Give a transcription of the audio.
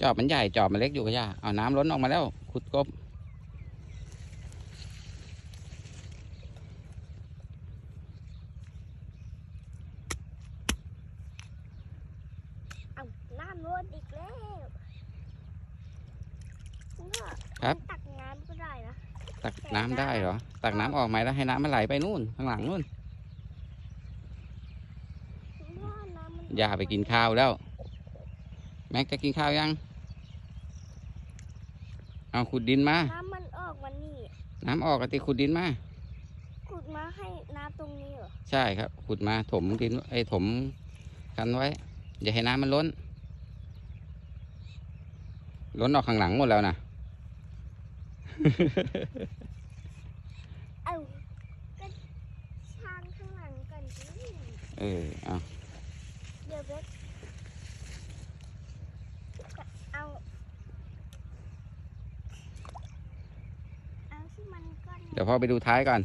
จอบมันใหญ่จอบมันเล็กอยู่ก็ย่าเอาน้ำล้นออกมาแล้ว ขุดกบเอาน้ำรดอีกแล้วพ่อครับตักน้ำก็ได้นะตักน้ำได้เหรอ ตักน้ำออกไหมแล้วให้น้ำมันไหลไปนู่นข้างหลังนู่นพ่อน้ำมันย่าไปกินข้าวแล้ว แม็กจะกินข้าวยัง เอาขุดดินมา น้ำมันออกมานี่น้ำออกกติขุดดินมา ขุดมาให้น้ำตรงนี้เหรอ ใช่ครับ ขุดมาถมดินไอ้ยถมกันไว้ อย่าให้น้ำมันล้น ล้นออกข้างหลังหมดแล้วนะเอ้าก็ช่างข้างหลังกันสิเออเอาเดี๋ยวเบสเอา เดี๋ยวพ่อไปดูท้ายก่อน